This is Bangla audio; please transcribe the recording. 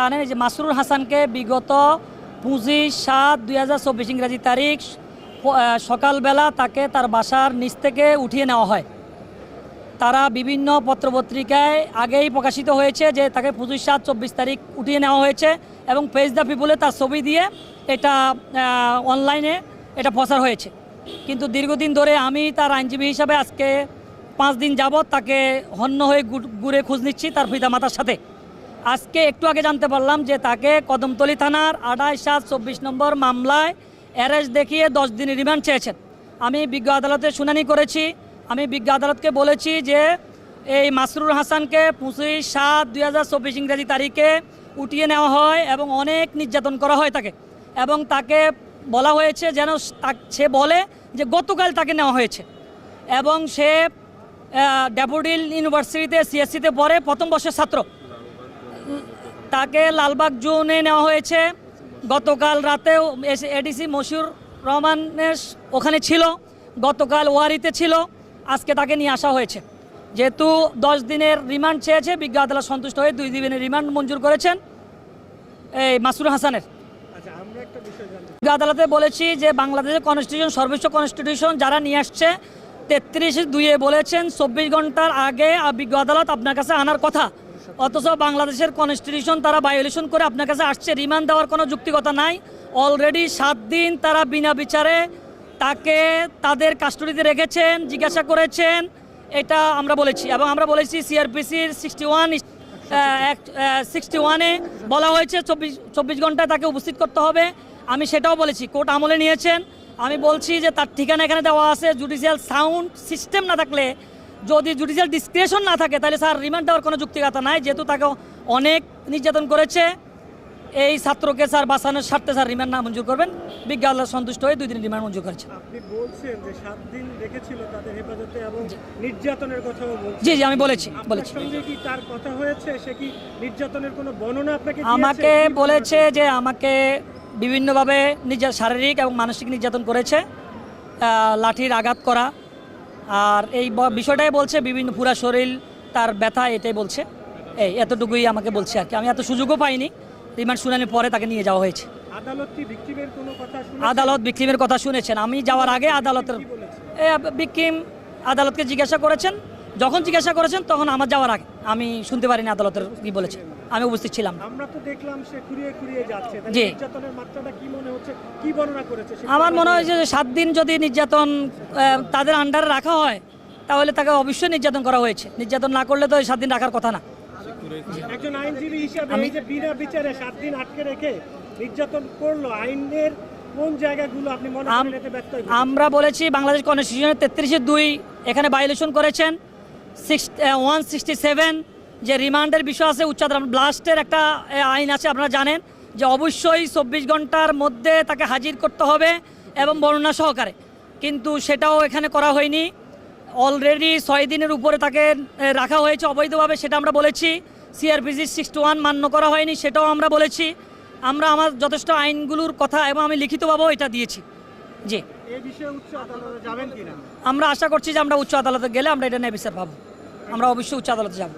জানেন যে মাসরুর হাসানকে বিগত পঁচিশ সাত দুই হাজার চব্বিশ ইংরাজি তারিখ সকালবেলা তাকে তার বাসার নিচ থেকে উঠিয়ে নেওয়া হয়। তারা বিভিন্ন পত্রপত্রিকায় আগেই প্রকাশিত হয়েছে যে তাকে পঁচিশ সাত চব্বিশ তারিখ উঠিয়ে নেওয়া হয়েছে এবং পেজ দ্য পিপুলে তার ছবি দিয়ে এটা অনলাইনে এটা প্রচার হয়েছে। কিন্তু দীর্ঘদিন ধরে আমি তার আইনজীবী হিসাবে আজকে পাঁচ দিন যাবৎ তাকে হন্য হয়ে ঘুরে খোঁজ নিচ্ছি তার পিতামাতার সাথে। আজকে একটু আগে জানতে পারলাম যে তাকে কদমতলী থানার আড়াই সাত চব্বিশ নম্বর মামলায় অ্যারেস্ট দেখিয়ে দশ দিনের রিমান্ড চেয়েছেন। আমি বিজ্ঞ আদালতে শুনানি করেছি। আমি বিজ্ঞ আদালতকে বলেছি যে এই মাসরুর হাসানকে পঁচিশ সাত দুই হাজার চব্বিশ ইংরাজি তারিখে উঠিয়ে নেওয়া হয় এবং অনেক নির্যাতন করা হয় তাকে। এবং তাকে বলা হয়েছে যেন সে বলে যে গতকাল তাকে নেওয়া হয়েছে। এবং সে ড্যাফোডিল ইউনিভার্সিটিতে, সিএসসিতে পড়ে, প্রথম বর্ষের ছাত্র। তাকে লালবাগ জোনে নেওয়া হয়েছে। গতকাল রাতেও এডিসি মশিউর রহমানের ওখানে ছিল গতকাল ওয়ারিতে ছিল আজকে তাকে নিয়ে আসা হয়েছে। যেহেতু দশ দিনের রিমান্ড চেয়েছে বিজ্ঞ আদালত সন্তুষ্ট হয়ে দুই দিনের রিমান্ড মঞ্জুর করেছেন এই মাসুর হাসানের। আচ্ছা বিজ্ঞ আদালতে বলেছি যে বাংলাদেশের কনস্টিটিউশন সর্বোচ্চ কনস্টিটিউশন যারা নিয়ে আসছে তেত্রিশ দুইয়ে বলেছেন চব্বিশ ঘণ্টার আগে বিজ্ঞ আদালত আপনার কাছে আনার কথা। অথচ বাংলাদেশের কনস্টিটিউশন তারা ভায়োলেশন করে আপনার কাছে আসছে রিমান্ড দেওয়ার কোনো যুক্তিকতা নাই। অলরেডি সাত দিন তারা বিনা বিচারে তাকে তাদের কাস্টডিতে রেখেছেন, জিজ্ঞাসা করেছেন, এটা আমরা বলেছি। এবং আমরা বলেছি সিআরপিসির সিক্সটি ওয়ান সিক্সটি ওয়ানে বলা হয়েছে, চব্বিশ চব্বিশ ঘন্টায় তাকে উপস্থিত করতে হবে। আমি সেটাও বলেছি, কোর্ট আমলে নিয়েছেন। আমি বলছি যে তার ঠিকানা এখানে দেওয়া আছে জুডিশিয়াল সাউন্ড সিস্টেম না থাকলে যদি জুডিশিয়াল ডিসক্রিপশন না থাকে তাহলে স্যার রিমান্ড দেওয়ার কোনো যুক্তিকতা নাই। যেহেতু তাকে অনেক নির্যাতন করেছে এই ছাত্রকে স্যার বাঁচানোর স্বার্থে স্যার রিমান্ড না মঞ্জুর করবেন। বিজ্ঞ আল্লাহ সন্তুষ্ট হয়ে দুই দিন রিমান্ড মঞ্জুর করেছে আপনি বলছেন যে সাত দিন রেখেছিল তাদের হেফাজতে এবং নির্যাতনের কথাও বলছেন। জি জি আমি বলেছি বলেছি। কি তার কথা হয়েছে? সে কি নির্যাতনের কোনো বর্ণনা আপনাকে আমাকে বলেছে যে আমাকে বিভিন্নভাবে নিজের শারীরিক এবং মানসিক নির্যাতন করেছে। লাঠির আঘাত করা আর এই বিষয়টাই বলছে বিভিন্ন পুরা শরীর তার ব্যথা এটাই বলছে। এই এতটুকুই আমাকে বলছে আর কি। আমি এত সুযোগও পাইনি। রিমান্ড শুনানির পরে তাকে নিয়ে যাওয়া হয়েছে। আদালত বিক্রিমের কথা শুনেছেন। আমি যাওয়ার আগে আদালতের এ, বিক্রিম আদালতকে জিজ্ঞাসা করেছেন। যখন জিজ্ঞাসা করেছেন তখন আমার যাওয়ার আগে। আমি শুনতে পারিনি আদালতের কি বলেছে। আমি উপস্থিত ছিলাম। আমরা তো দেখলাম সে খুঁড়িয়ে খুঁড়িয়ে যাচ্ছে। জি। নির্যাতনের মাত্রাটা কি মনে হচ্ছে? কি বর্ণনা করেছে? আমার মনে হয় যে সাত দিন যদি নির্যাতন তাদের আন্ডারে রাখা হয় তাহলে তাকে অবশ্যই নির্যাতন করা হয়েছে। নির্যাতন না করলে তো সাত দিন রাখার কথা না। একজন আইনজীবী হিসাবে এই যে বিনা বিচারে সাত দিন আটকে রেখে নির্যাতন করল আইনের কোন জায়গাগুলো আপনি মনে করেন আমরা বলেছি বাংলাদেশ কনস্টিটিউশনের তেত্রিশে দুই এখানে ভায়োলেশন করেছেন সিক্স ওয়ান সিক্সটি সেভেন যে রিমান্ডের বিষয় আছে উচ্চ আদালত। ব্লাস্টের একটা আইন আছে আপনারা জানেন যে অবশ্যই চব্বিশ ঘণ্টার মধ্যে তাকে হাজির করতে হবে এবং বর্ণনা সহকারে। কিন্তু সেটাও এখানে করা হয়নি। অলরেডি ছয় দিনের উপরে তাকে রাখা হয়েছে। অবৈধভাবে সেটা আমরা বলেছি। সিআরপিজি সিক্সটি ওয়ান মান্য করা হয়নি সেটাও আমরা বলেছি। আমরা আমার যথেষ্ট আইনগুলোর কথা এবং আমি লিখিতভাবেও এটা দিয়েছি। জি। এই বিষয়ে উচ্চ আদালতে যাবেন কিনা? আমরা আশা করছি যে আমরা উচ্চ আদালতে গেলে আমরা এটা নিয়ে বিচার পাবো। আমরা অবশ্যই উচ্চ আদালতে যাব।